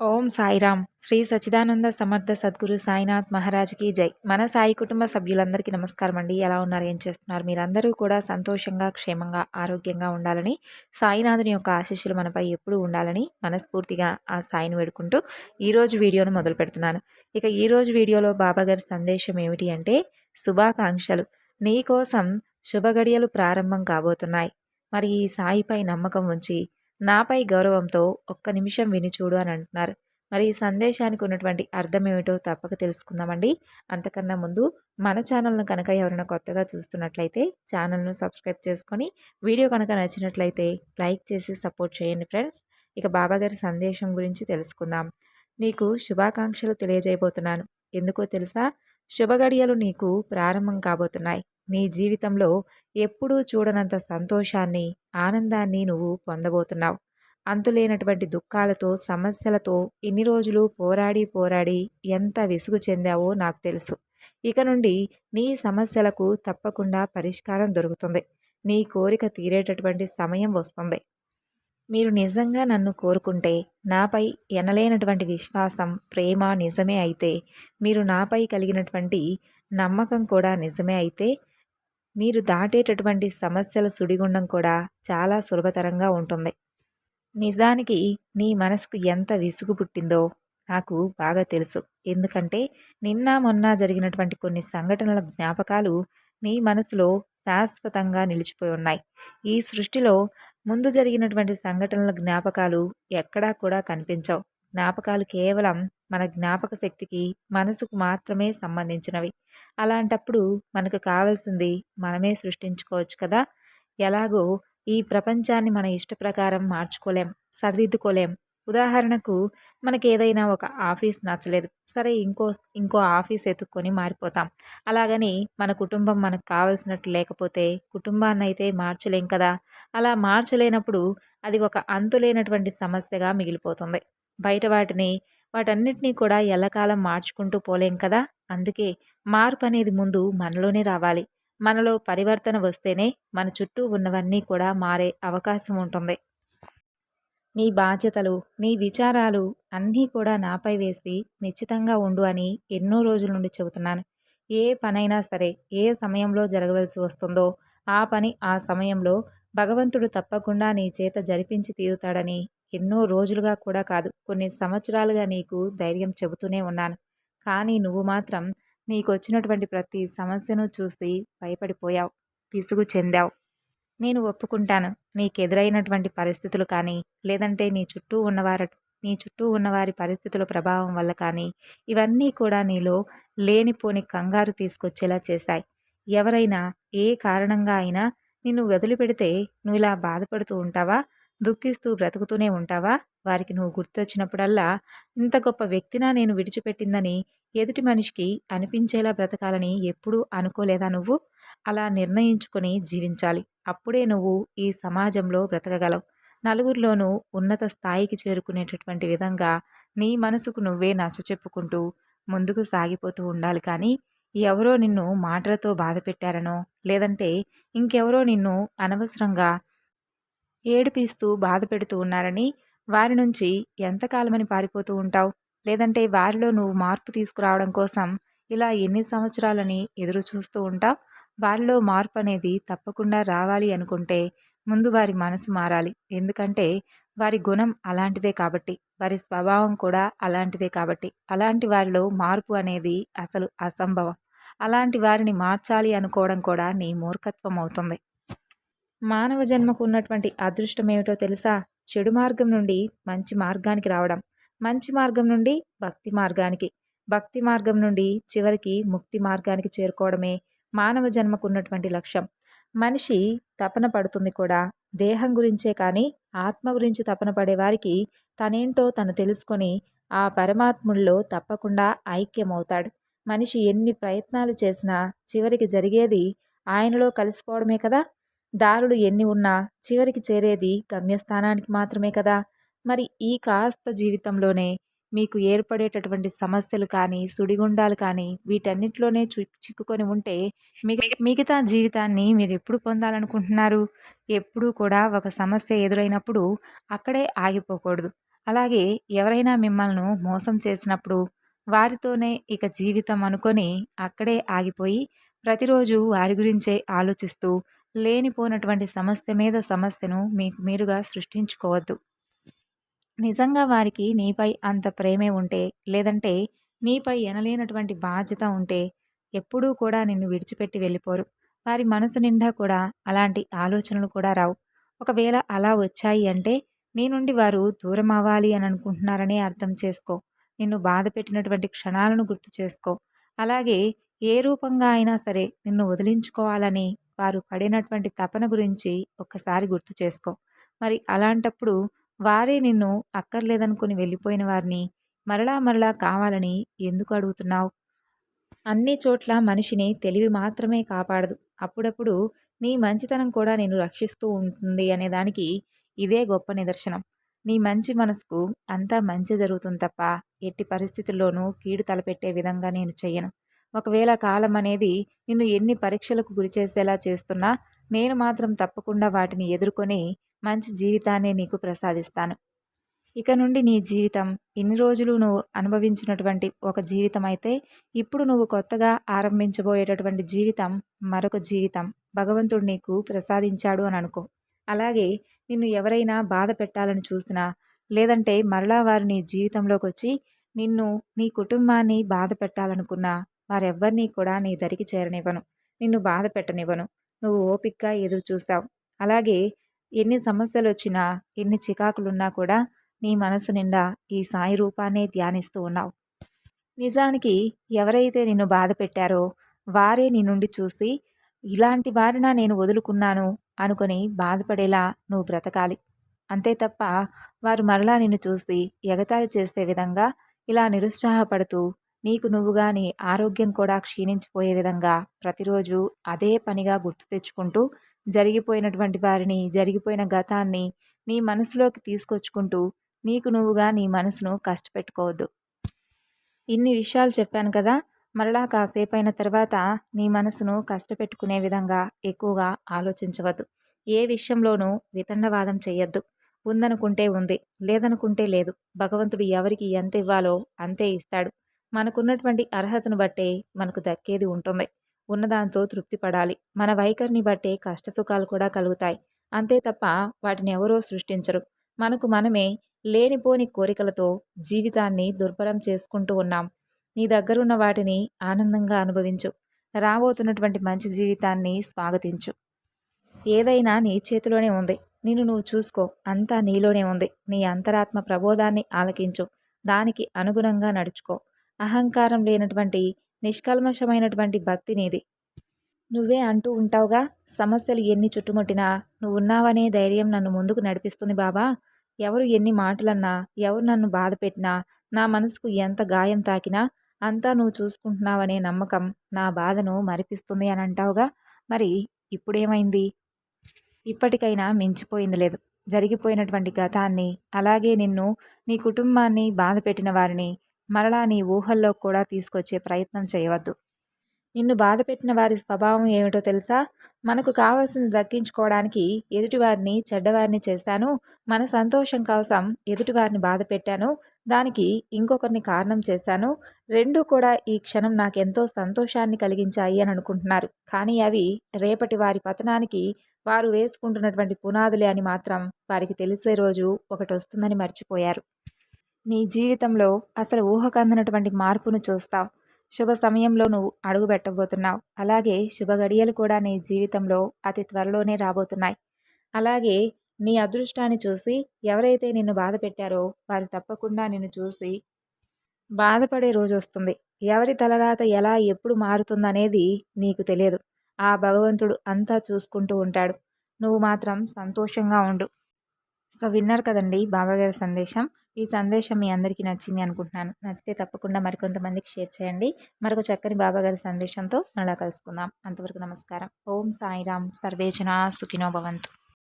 ఓం సాయిరామ్ శ్రీ సచిదానంద సమర్థ సద్గురు సాయినాథ్ మహారాజ్కి జై. మన సాయి కుటుంబ సభ్యులందరికీ నమస్కారం అండి. ఎలా ఉన్నారు? ఏం చేస్తున్నారు? మీరందరూ కూడా సంతోషంగా క్షేమంగా ఆరోగ్యంగా ఉండాలని సాయినాథుని యొక్క ఆశీస్సులు మనపై ఎప్పుడూ ఉండాలని మనస్ఫూర్తిగా ఆ సాయిని వేడుకుంటూ ఈరోజు వీడియోను మొదలు పెడుతున్నాను. ఇక ఈరోజు వీడియోలో బాబాగారి సందేశం ఏమిటి అంటే శుభాకాంక్షలు. నీ కోసం శుభగడియలు ప్రారంభం కాబోతున్నాయి. మరి ఈ సాయిపై నమ్మకం ఉంచి నాపై గౌరవంతో ఒక్క నిమిషం విని చూడు అని అంటున్నారు. మరి ఈ సందేశానికి ఉన్నటువంటి అర్థం ఏమిటో తప్పక తెలుసుకుందామండి. అంతకన్నా ముందు మన ఛానల్ను కనుక ఎవరైనా కొత్తగా చూస్తున్నట్లయితే ఛానల్ను సబ్స్క్రైబ్ చేసుకొని వీడియో కనుక నచ్చినట్లయితే లైక్ చేసి సపోర్ట్ చేయండి ఫ్రెండ్స్. ఇక బాబాగారి సందేశం గురించి తెలుసుకుందాం. నీకు శుభాకాంక్షలు తెలియజేయబోతున్నాను. ఎందుకో తెలుసా? శుభగడియలు నీకు ప్రారంభం కాబోతున్నాయి. నీ జీవితంలో ఎప్పుడూ చూడనంత సంతోషాన్ని ఆనందాన్ని నువ్వు పొందబోతున్నావు. అంతులేనటువంటి దుఃఖాలతో సమస్యలతో ఇన్ని రోజులు పోరాడి పోరాడి ఎంత విసుగు చెందావో నాకు తెలుసు. ఇక నుండి నీ సమస్యలకు తప్పకుండా పరిష్కారం దొరుకుతుంది. నీ కోరిక తీరేటటువంటి సమయం వస్తుంది. మీరు నిజంగా నన్ను కోరుకుంటే నాపై ఎనలేనటువంటి విశ్వాసం ప్రేమ నిజమే అయితే మీరు నాపై కలిగినటువంటి నమ్మకం కూడా నిజమే అయితే మీరు దాటేటటువంటి సమస్యల సుడిగుండం కూడా చాలా సులభతరంగా ఉంటుంది. నిజానికి నీ మనసుకు ఎంత విసుగు పుట్టిందో నాకు బాగా తెలుసు. ఎందుకంటే నిన్న మొన్న జరిగినటువంటి కొన్ని సంఘటనల జ్ఞాపకాలు నీ మనసులో శాశ్వతంగా నిలిచిపోయి ఉన్నాయి. ఈ సృష్టిలో ముందు జరిగినటువంటి సంఘటనల జ్ఞాపకాలు ఎక్కడా కూడా కనిపించవు. జ్ఞాపకాలు కేవలం మన జ్ఞాపక శక్తికి మనసుకు మాత్రమే సంబంధించినవి. అలాంటప్పుడు మనకు కావాల్సింది మనమే సృష్టించుకోవచ్చు కదా? ఎలాగో ఈ ప్రపంచాన్ని మన ఇష్ట ప్రకారం మార్చుకోలేం సరిదిద్దుకోలేం. ఉదాహరణకు మనకి ఏదైనా ఒక ఆఫీస్ నచ్చలేదు. సరే ఇంకో ఇంకో ఆఫీస్ ఎత్తుక్కొని మారిపోతాం. అలాగని మన కుటుంబం మనకు కావలసినట్లు లేకపోతే కుటుంబాన్ని అయితే మార్చలేం కదా? అలా మార్చలేనప్పుడు అది ఒక అంతులేనటువంటి సమస్యగా మిగిలిపోతుంది. బయట వాటిని వాటన్నిటినీ కూడా ఎల్లకాలం మార్చుకుంటూ పోలేం కదా? అందుకే మార్పు అనేది ముందు మనలోనే రావాలి. మనలో పరివర్తన వస్తేనే మన చుట్టూ ఉన్నవన్నీ కూడా మారే అవకాశం ఉంటుంది. నీ బాధ్యతలు నీ విచారాలు అన్నీ కూడా నాపై వేసి నిశ్చితంగా ఉండు అని ఎన్నో రోజుల నుండి చెబుతున్నాను. ఏ పనైనా సరే ఏ సమయంలో జరగవలసి వస్తుందో ఆ పని ఆ సమయంలో భగవంతుడు తప్పకుండా నీ చేత జరిపించి తీరుతాడని ఎన్నో రోజులుగా కూడా కాదు కొన్ని సంవత్సరాలుగా నీకు ధైర్యం చెబుతూనే ఉన్నాను. కానీ నువ్వు మాత్రం నీకు వచ్చినటువంటి ప్రతి సమస్యను చూసి భయపడిపోయావు విసుగు చెందావు. నేను ఒప్పుకుంటాను నీకు ఎదురైనటువంటి పరిస్థితులు కానీ లేదంటే నీ చుట్టూ ఉన్నవారు నీ చుట్టూ ఉన్నవారి పరిస్థితుల ప్రభావం వల్ల కానీ ఇవన్నీ కూడా నీలో లేనిపోని కంగారు తీసుకొచ్చేలా చేశాయి. ఎవరైనా ఏ కారణంగా అయినా నిన్ను వదిలిపెడితే నువ్వు ఇలా బాధపడుతూ ఉంటావా? దుఃఖిస్తూ బ్రతుకుతూనే ఉంటావా? వారికి నువ్వు గుర్తొచ్చినప్పుడల్లా ఇంత గొప్ప వ్యక్తినా నేను విడిచిపెట్టిందని ఎదుటి మనిషికి అనిపించేలా బ్రతకాలని ఎప్పుడూ అనుకోలేదా నువ్వు? అలా నిర్ణయించుకొని జీవించాలి. అప్పుడే నువ్వు ఈ సమాజంలో బ్రతకగలవు. నలుగురిలోనూ ఉన్నత స్థాయికి చేరుకునేటటువంటి విధంగా నీ మనసుకు నువ్వే నచ్చ చెప్పుకుంటూ ముందుకు సాగిపోతూ ఉండాలి కానీ ఎవరో నిన్ను మాటలతో బాధ పెట్టారనో లేదంటే ఇంకెవరో నిన్ను అనవసరంగా ఏడిపిస్తూ బాధ పెడుతూ ఉన్నారని వారి నుంచి ఎంతకాలమని పారిపోతూ ఉంటావు? లేదంటే వారిలో నువ్వు మార్పు తీసుకురావడం కోసం ఇలా ఎన్ని సంవత్సరాలని ఎదురు చూస్తూ ఉంటావు? వారిలో మార్పు అనేది తప్పకుండా రావాలి అనుకుంటే ముందు వారి మనసు మారాలి. ఎందుకంటే వారి గుణం అలాంటిదే కాబట్టి. వారి స్వభావం కూడా అలాంటిదే కాబట్టి. అలాంటి వారిలో మార్పు అనేది అసలు అసంభవం. అలాంటి వారిని మార్చాలి అనుకోవడం కూడా నీ మూర్ఖత్వం అవుతుంది. మానవ జన్మకు ఉన్నటువంటి అదృష్టం ఏమిటో తెలుసా? చెడు మార్గం నుండి మంచి మార్గానికి రావడం. మంచి మార్గం నుండి భక్తి మార్గానికి. భక్తి మార్గం నుండి చివరికి ముక్తి మార్గానికి చేరుకోవడమే మానవ జన్మకు ఉన్నటువంటి లక్ష్యం. మనిషి తపన పడుతుంది కూడా. దేహం గురించే కానీ ఆత్మ గురించి తపన పడేవారికి తనేంటో తను తెలుసుకొని ఆ పరమాత్ముల్లో తప్పకుండా ఐక్యమవుతాడు. మనిషి ఎన్ని ప్రయత్నాలు చేసినా చివరికి జరిగేది ఆయనలో కలిసిపోవడమే కదా? దారులు ఎన్ని ఉన్నా చివరికి చేరేది గమ్యస్థానానికి మాత్రమే కదా? మరి ఈ కాస్త జీవితంలోనే మీకు ఏర్పడేటటువంటి సమస్యలు కానీ సుడిగుండాలు కానీ వీటన్నిటిలోనే చిక్కుకొని ఉంటే మిగతా జీవితాన్ని మీరు ఎప్పుడు పొందాలనుకుంటున్నారు? ఎప్పుడూ కూడా ఒక సమస్య ఎదురైనప్పుడు అక్కడే ఆగిపోకూడదు. అలాగే ఎవరైనా మిమ్మల్ని మోసం చేసినప్పుడు వారితోనే ఇక జీవితం అనుకొని అక్కడే ఆగిపోయి ప్రతిరోజు వారి గురించే ఆలోచిస్తూ లేనిపోనటువంటి సమస్య మీద సమస్యను మీకు మీరుగా సృష్టించుకోవద్దు. నిజంగా వారికి నీపై అంత ప్రేమే ఉంటే లేదంటే నీపై ఎనలేనటువంటి బాధ్యత ఉంటే ఎప్పుడూ కూడా నిన్ను విడిచిపెట్టి వెళ్ళిపోరు. వారి మనసు నిండా కూడా అలాంటి ఆలోచనలు కూడా రావు. ఒకవేళ అలా వచ్చాయి అంటే నీ నుండి వారు దూరం అవ్వాలి అని అనుకుంటున్నారని అర్థం చేసుకో. నిన్ను బాధ పెట్టినటువంటి క్షణాలను గుర్తు చేసుకో. అలాగే ఏ రూపంగా అయినా సరే నిన్ను వదిలించుకోవాలని వారు పడినటువంటి తపన గురించి ఒక్కసారి గుర్తు చేసుకో. మరి అలాంటప్పుడు వారే నిన్ను అక్కర్లేదనుకుని వెళ్ళిపోయిన వారిని మరలా మరలా కావాలని ఎందుకు అడుగుతున్నావు? అన్ని చోట్ల మనిషిని తెలివి మాత్రమే కాపాడదు. అప్పుడప్పుడు నీ మంచితనం కూడా నేను రక్షిస్తూ ఉంటుంది అనే దానికి ఇదే గొప్ప నిదర్శనం. నీ మంచి మనసుకు అంతా మంచి జరుగుతుంది తప్ప ఎట్టి పరిస్థితుల్లోనూ కీడు తలపెట్టే విధంగా నేను చెయ్యను. ఒకవేళ కాలం అనేది నిన్ను ఎన్ని పరీక్షలకు గురి చేసేలా చేస్తున్నా నేను మాత్రం తప్పకుండా వాటిని ఎదుర్కొని మంచి జీవితాన్ని నీకు ప్రసాదిస్తాను. ఇక నుండి నీ జీవితం ఇన్ని రోజులు నువ్వు అనుభవించినటువంటి ఒక జీవితం అయితే ఇప్పుడు నువ్వు కొత్తగా ఆరంభించబోయేటటువంటి జీవితం మరొక జీవితం. భగవంతుడు నీకు ప్రసాదించాడు అని అనుకో. అలాగే నిన్ను ఎవరైనా బాధ పెట్టాలని చూసినా లేదంటే మరలా వారు నీ జీవితంలోకి వచ్చి నిన్ను నీ కుటుంబాన్ని బాధ పెట్టాలనుకున్నా వారెవ్వరినీ కూడా నీ దరికి చేరనివ్వను. నిన్ను బాధ పెట్టనివ్వను. నువ్వు ఓపిక్గా ఎదురు చూస్తావు అలాగే ఎన్ని సమస్యలు వచ్చినా ఎన్ని చికాకులున్నా కూడా నీ మనసు నిండా ఈ సాయి రూపాన్నే ధ్యానిస్తూ ఉన్నావు. నిజానికి ఎవరైతే నిన్ను బాధ పెట్టారో వారే నీ నుండి చూసి ఇలాంటి వారిన నేను వదులుకున్నాను అనుకొని బాధపడేలా నువ్వు బ్రతకాలి. అంతే తప్ప వారు మరలా నిన్ను చూసి ఎగతాళి చేసే విధంగా ఇలా నిరుత్సాహపడుతూ నీకు నువ్వుగాని ఆరోగ్యం కూడా క్షీణించిపోయే విధంగా ప్రతిరోజు అదే పనిగా గుర్తు తెచ్చుకుంటూ జరిగిపోయినటువంటి వారిని జరిగిపోయిన గతాన్ని నీ మనసులోకి తీసుకొచ్చుకుంటూ నీకు నువ్వుగా నీ మనసును కష్టపెట్టుకోవద్దు. ఇన్ని విషయాలు చెప్పాను కదా మరలా కాసేపు అయిన తర్వాత నీ మనసును కష్టపెట్టుకునే విధంగా ఎక్కువగా ఆలోచించవద్దు. ఏ విషయంలోనూ వితండవాదం చెయ్యొద్దు. ఉందనుకుంటే ఉంది లేదనుకుంటే లేదు. భగవంతుడు ఎవరికి ఎంత ఇవ్వాలో అంతే ఇస్తాడు. మనకున్నటువంటి అర్హతను బట్టే మనకు దక్కేది ఉంటుంది. ఉన్నదాంతో తృప్తి పడాలి. మన వైఖరిని బట్టే కష్టసుఖాలు కూడా కలుగుతాయి. అంతే తప్ప వాటిని ఎవరో సృష్టించరు. మనకు మనమే లేనిపోని కోరికలతో జీవితాన్ని దుర్భరం చేసుకుంటూ ఉన్నాం. నీ దగ్గరున్న వాటిని ఆనందంగా అనుభవించు. రాబోతున్నటువంటి మంచి జీవితాన్ని స్వాగతించు. ఏదైనా నీ చేతిలోనే ఉంది. నిన్ను నువ్వు చూసుకో. అంతా నీలోనే ఉంది. నీ అంతరాత్మ ప్రబోధాన్ని ఆలకించు. దానికి అనుగుణంగా నడుచుకో. అహంకారం లేనటువంటి నిష్కల్మషమైనటువంటి భక్తి నీది నువ్వే అంటూ ఉంటావుగా సమస్యలు ఎన్ని చుట్టుముట్టినా నువ్వు ఉన్నావనే ధైర్యం నన్ను ముందుకు నడిపిస్తుంది బాబా. ఎవరు ఎన్ని మాటలన్నా ఎవరు నన్ను బాధ పెట్టినా నా మనసుకు ఎంత గాయం తాకినా అంతా నువ్వు చూసుకుంటున్నావనే నమ్మకం నా బాధను మరిపిస్తుంది అని అంటావుగా. మరి ఇప్పుడేమైంది? ఇప్పటికైనా మించిపోయింది లేదు. జరిగిపోయినటువంటి గతాన్ని అలాగే నిన్ను నీ కుటుంబాన్ని బాధ పెట్టిన వారిని మరలా నీ ఊహల్లో కూడా తీసుకొచ్చే ప్రయత్నం చేయవద్దు. నిన్ను బాధపెట్టిన వారి స్వభావం ఏమిటో తెలుసా? మనకు కావాల్సింది దక్కించుకోవడానికి ఎదుటివారిని చెడ్డవారిని చేస్తాను మన సంతోషం కోసం ఎదుటివారిని బాధ పెట్టాను దానికి ఇంకొకరిని కారణం చేశాను. రెండు కూడా ఈ క్షణం నాకెంతో సంతోషాన్ని కలిగించాయి అని అనుకుంటున్నారు. కానీ అవి రేపటి వారి పతనానికి వారు వేసుకుంటున్నటువంటి పునాదులే అని మాత్రం వారికి తెలిసే రోజు ఒకటి వస్తుందని మర్చిపోయారు. నీ జీవితంలో అసలు ఊహకందనటువంటి మార్పును చూస్తావు. శుభ సమయంలో నువ్వు అడుగు పెట్టబోతున్నావు. అలాగే శుభ గడియలు కూడా నీ జీవితంలో అతి త్వరలోనే రాబోతున్నాయి. అలాగే నీ అదృష్టాన్ని చూసి ఎవరైతే నిన్ను బాధ పెట్టారో వారు తప్పకుండా నిన్ను చూసి బాధపడే రోజు వస్తుంది. ఎవరి తలరాత ఎలా ఎప్పుడు మారుతుందనేది నీకు తెలియదు. ఆ భగవంతుడు అంతా చూసుకుంటూ ఉంటాడు. నువ్వు మాత్రం సంతోషంగా ఉండు. సో విన్నారు కదండి బాబాగారి సందేశం. ఈ సందేశం మీ అందరికీ నచ్చింది అనుకుంటున్నాను. నచ్చితే తప్పకుండా మరికొంతమందికి షేర్ చేయండి. మరొక చక్కని బాబాగారి సందేశంతో మళ్ళా కలుసుకుందాం. అంతవరకు నమస్కారం. ఓం సాయిరామ్ సర్వేజన సుఖినో భవంతు.